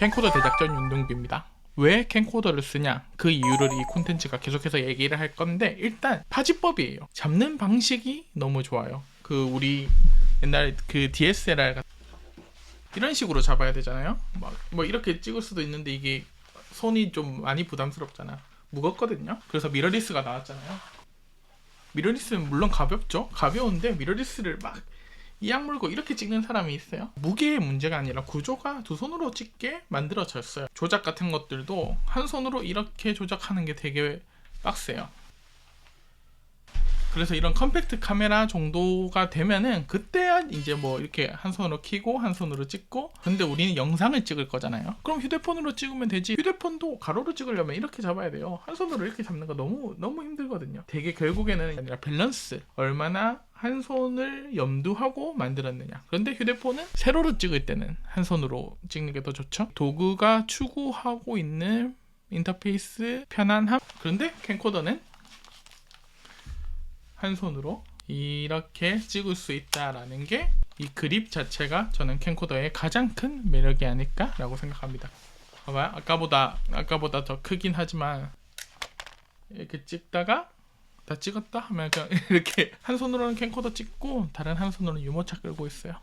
캠코더 대작전 윤동규입니다. 왜 캠코더를 쓰냐 그 이유를 이 콘텐츠가 계속해서 얘기를 할 건데 일단 파지법이에요. 잡는 방식이 너무 좋아요. 그 우리 옛날 그 DSLR 같 이런 식으로 잡아야 되잖아요. 막 뭐 이렇게 찍을 수도 있는데 이게 손이 좀 많이 부담스럽잖아. 무겁거든요. 그래서 미러리스가 나왔잖아요. 미러리스는 물론 가볍죠. 가벼운데 미러리스를 막 이 악 물고 이렇게 찍는 사람이 있어요. 무게의 문제가 아니라 구조가 두 손으로 찍게 만들어졌어요. 조작 같은 것들도 한 손으로 이렇게 조작하는 게 되게 빡세요. 그래서 이런 컴팩트 카메라 정도가 되면은 그때야 이제 뭐 이렇게 한 손으로 켜고 한 손으로 찍고 근데 우리는 영상을 찍을 거잖아요 그럼 휴대폰으로 찍으면 되지 휴대폰도 가로로 찍으려면 이렇게 잡아야 돼요 한 손으로 이렇게 잡는 거 너무 너무 힘들거든요 되게 결국에는 아니라 밸런스 얼마나 한 손을 염두하고 만들었느냐 그런데 휴대폰은 세로로 찍을 때는 한 손으로 찍는 게 더 좋죠 도구가 추구하고 있는 인터페이스 편안함 그런데 캠코더는 한 손으로 이렇게 찍을 수 있다라는 게 이 그립 자체가 저는 캠코더의 가장 큰 매력이 아닐까라고 생각합니다. 봐봐요. 아까보다 아까보다 더 크긴 하지만 이렇게 찍다가 다 찍었다 하면 이렇게 한 손으로는 캠코더 찍고 다른 한 손으로는 유모차 끌고 있어요.